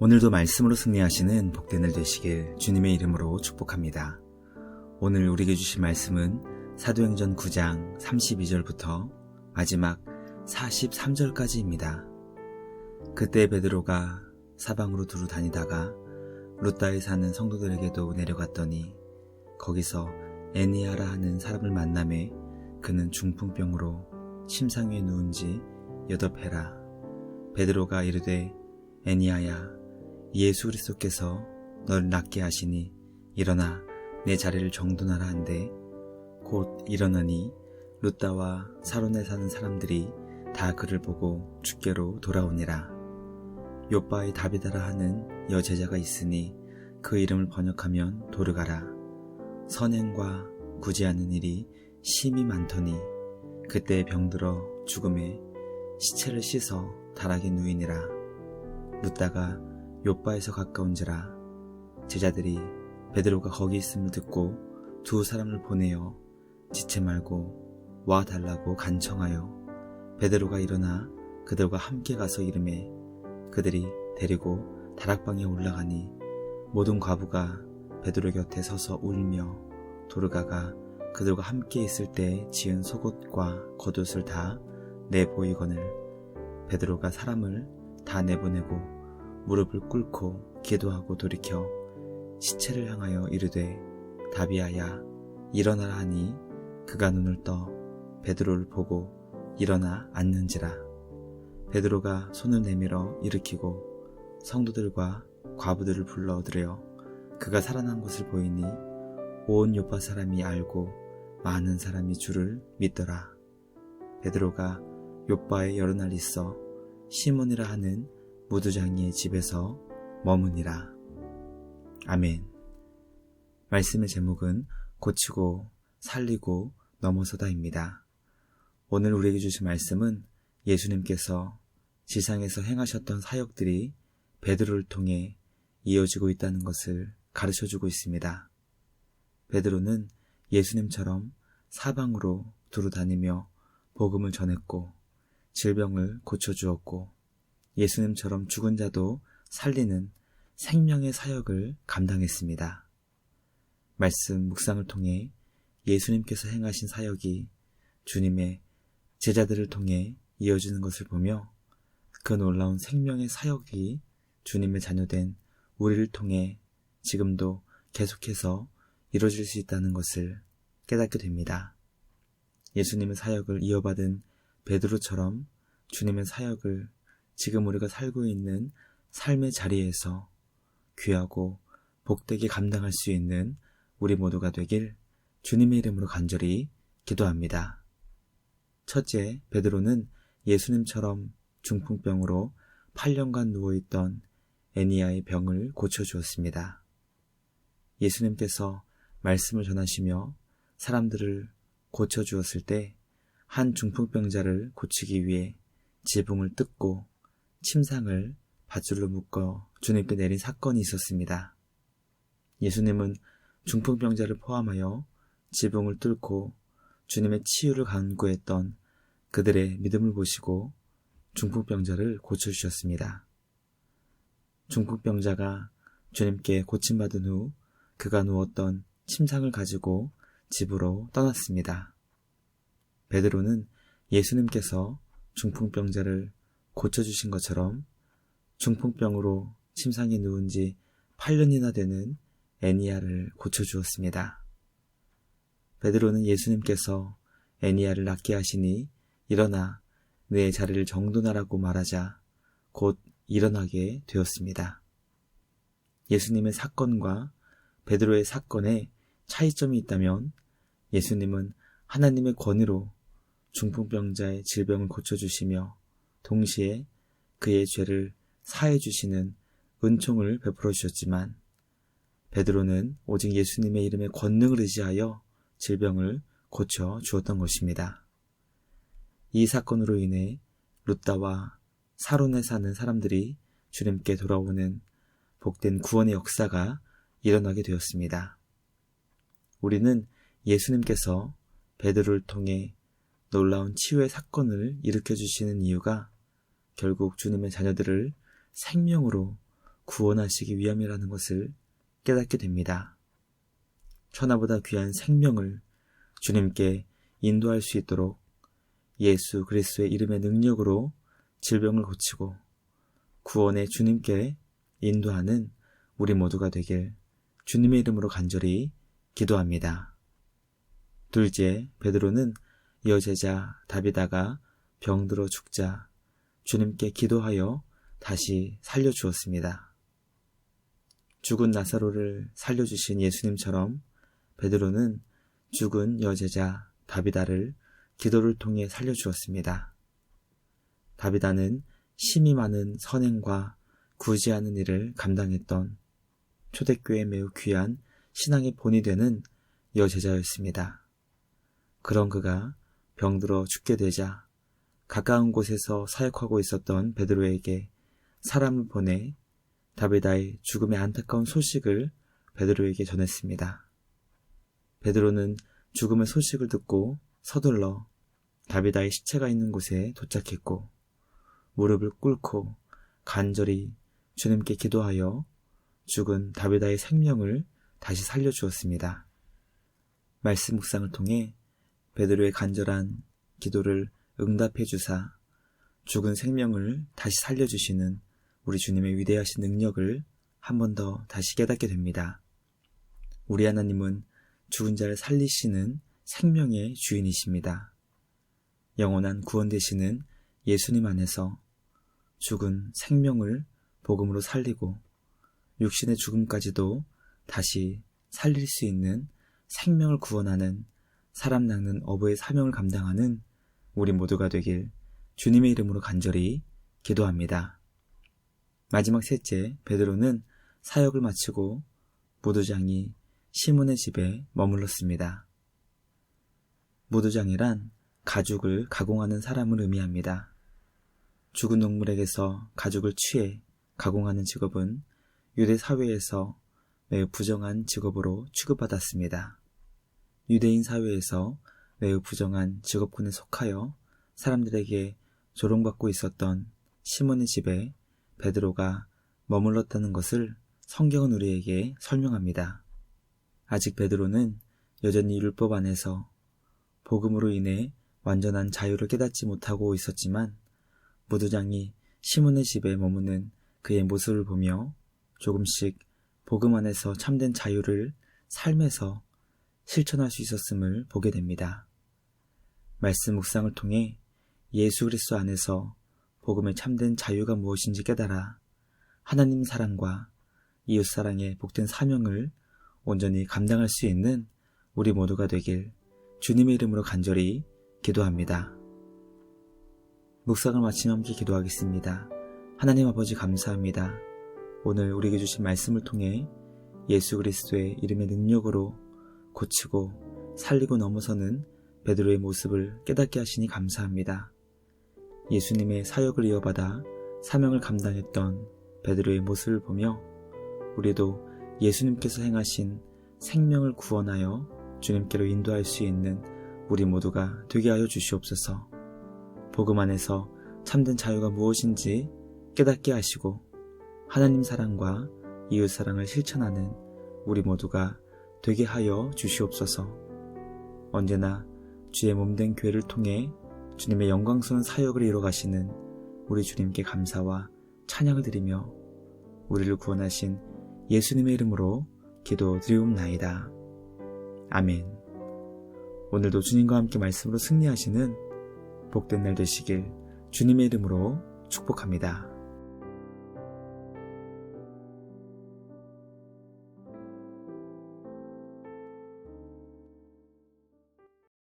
오늘도 말씀으로 승리하시는 복된 일 되시길 주님의 이름으로 축복합니다. 오늘 우리에게 주신 말씀은 사도행전 9장 32절부터 마지막 43절까지입니다. 그때 베드로가 사방으로 두루 다니다가 루따에 사는 성도들에게도 내려갔더니 거기서 애니아라 하는 사람을 만남에 그는 중풍병으로 침상 위에 누운 지 여덟 해라. 베드로가 이르되 애니아야 예수 그리스도께서 널 낫게 하시니 일어나 내 자리를 정돈하라 한데 곧 일어나니 루따와 사론에 사는 사람들이 다 그를 보고 주께로 돌아오니라. 요바의 다비다라 하는 여제자가 있으니 그 이름을 번역하면 도르가라. 선행과 구제하는 일이 심히 많더니 그때 병들어 죽음에 시체를 씻어 다락에 누이니라. 루따가 요바에서 가까운지라 제자들이 베드로가 거기 있음을 듣고 두 사람을 보내어 지체 말고 와 달라고 간청하여 베드로가 일어나 그들과 함께 가서 이름에 그들이 데리고 다락방에 올라가니 모든 과부가 베드로 곁에 서서 울며 도르가가 그들과 함께 있을 때 지은 속옷과 겉옷을 다 내보이거늘 베드로가 사람을 다 내보내고 무릎을 꿇고 기도하고 돌이켜 시체를 향하여 이르되 다비아야 일어나라 하니 그가 눈을 떠 베드로를 보고 일어나 앉는지라 베드로가 손을 내밀어 일으키고 성도들과 과부들을 불러 들여 그가 살아난 것을 보이니 온 요파 사람이 알고 많은 사람이 주를 믿더라. 베드로가 요파에 여러 날 있어 시몬이라 하는 무두장이의 집에서 머무니라. 아멘. 말씀의 제목은 고치고 살리고 넘어서다입니다. 오늘 우리에게 주신 말씀은 예수님께서 지상에서 행하셨던 사역들이 베드로를 통해 이어지고 있다는 것을 가르쳐 주고 있습니다. 베드로는 예수님처럼 사방으로 두루 다니며 복음을 전했고 질병을 고쳐 주었고 예수님처럼 죽은 자도 살리는 생명의 사역을 감당했습니다. 말씀 묵상을 통해 예수님께서 행하신 사역이 주님의 제자들을 통해 이어지는 것을 보며 그 놀라운 생명의 사역이 주님의 자녀된 우리를 통해 지금도 계속해서 이루어질 수 있다는 것을 깨닫게 됩니다. 예수님의 사역을 이어받은 베드로처럼 주님의 사역을 지금 우리가 살고 있는 삶의 자리에서 귀하고 복되게 감당할 수 있는 우리 모두가 되길 주님의 이름으로 간절히 기도합니다. 첫째, 베드로는 예수님처럼 중풍병으로 8년간 누워있던 애니아의 병을 고쳐주었습니다. 예수님께서 말씀을 전하시며 사람들을 고쳐주었을 때 한 중풍병자를 고치기 위해 지붕을 뜯고 침상을 밧줄로 묶어 주님께 내린 사건이 있었습니다. 예수님은 중풍병자를 포함하여 지붕을 뚫고 주님의 치유를 간구했던 그들의 믿음을 보시고 중풍병자를 고쳐주셨습니다. 중풍병자가 주님께 고침받은 후 그가 누웠던 침상을 가지고 집으로 떠났습니다. 베드로는 예수님께서 중풍병자를 고쳐주신 것처럼 중풍병으로 침상에 누운 지 8년이나 되는 애니아를 고쳐주었습니다. 베드로는 예수님께서 애니아를 낫게 하시니 일어나 내 자리를 정돈하라고 말하자 곧 일어나게 되었습니다. 예수님의 사건과 베드로의 사건에 차이점이 있다면 예수님은 하나님의 권위로 중풍병자의 질병을 고쳐주시며 동시에 그의 죄를 사해 주시는 은총을 베풀어 주셨지만 베드로는 오직 예수님의 이름의 권능을 의지하여 질병을 고쳐 주었던 것입니다. 이 사건으로 인해 루따와 사론에 사는 사람들이 주님께 돌아오는 복된 구원의 역사가 일어나게 되었습니다. 우리는 예수님께서 베드로를 통해 놀라운 치유의 사건을 일으켜 주시는 이유가 결국 주님의 자녀들을 생명으로 구원하시기 위함이라는 것을 깨닫게 됩니다. 천하보다 귀한 생명을 주님께 인도할 수 있도록 예수 그리스도의 이름의 능력으로 질병을 고치고 구원의 주님께 인도하는 우리 모두가 되길 주님의 이름으로 간절히 기도합니다. 둘째, 베드로는 여제자 다비다가 병들어 죽자 주님께 기도하여 다시 살려주었습니다. 죽은 나사로를 살려주신 예수님처럼 베드로는 죽은 여제자 다비다를 기도를 통해 살려주었습니다. 다비다는 심이 많은 선행과 않은 일을 감당했던 초대교회 매우 귀한 신앙의 본이 되는 여제자였습니다. 그런 그가 병들어 죽게 되자 가까운 곳에서 사역하고 있었던 베드로에게 사람을 보내 다비다의 죽음의 안타까운 소식을 베드로에게 전했습니다. 베드로는 죽음의 소식을 듣고 서둘러 다비다의 시체가 있는 곳에 도착했고 무릎을 꿇고 간절히 주님께 기도하여 죽은 다비다의 생명을 다시 살려주었습니다. 말씀 묵상을 통해 베드로의 간절한 기도를 응답해 주사 죽은 생명을 다시 살려주시는 우리 주님의 위대하신 능력을 한 번 더 다시 깨닫게 됩니다. 우리 하나님은 죽은 자를 살리시는 생명의 주인이십니다. 영원한 구원 되시는 예수님 안에서 죽은 생명을 복음으로 살리고 육신의 죽음까지도 다시 살릴 수 있는 생명을 구원하는 사람 낚는 어부의 사명을 감당하는 우리 모두가 되길 주님의 이름으로 간절히 기도합니다. 마지막 셋째, 베드로는 사역을 마치고 무도장이 시몬의 집에 머물렀습니다. 무도장이란 가죽을 가공하는 사람을 의미합니다. 죽은 동물에게서 가죽을 취해 가공하는 직업은 유대 사회에서 매우 부정한 직업으로 취급받았습니다. 유대인 사회에서 매우 부정한 직업군에 속하여 사람들에게 조롱받고 있었던 시몬의 집에 베드로가 머물렀다는 것을 성경은 우리에게 설명합니다. 아직 베드로는 여전히 율법 안에서 복음으로 인해 완전한 자유를 깨닫지 못하고 있었지만 무두장이 시몬의 집에 머무는 그의 모습을 보며 조금씩 복음 안에서 참된 자유를 삶에서 실천할 수 있었음을 보게 됩니다. 말씀 묵상을 통해 예수 그리스도 안에서 복음의 참된 자유가 무엇인지 깨달아 하나님 사랑과 이웃 사랑의 복된 사명을 온전히 감당할 수 있는 우리 모두가 되길 주님의 이름으로 간절히 기도합니다. 묵상을 마치며 함께 기도하겠습니다. 하나님 아버지 감사합니다. 오늘 우리에게 주신 말씀을 통해 예수 그리스도의 이름의 능력으로 고치고 살리고 넘어서는 베드로의 모습을 깨닫게 하시니 감사합니다. 예수님의 사역을 이어받아 사명을 감당했던 베드로의 모습을 보며 우리도 예수님께서 행하신 생명을 구원하여 주님께로 인도할 수 있는 우리 모두가 되게 하여 주시옵소서. 복음 안에서 참된 자유가 무엇인지 깨닫게 하시고 하나님 사랑과 이웃 사랑을 실천하는 우리 모두가 되게 하여 주시옵소서. 언제나 주의 몸된 교회를 통해 주님의 영광스러운 사역을 이뤄가시는 우리 주님께 감사와 찬양을 드리며 우리를 구원하신 예수님의 이름으로 기도 드리옵나이다. 아멘. 오늘도 주님과 함께 말씀으로 승리하시는 복된 날 되시길 주님의 이름으로 축복합니다.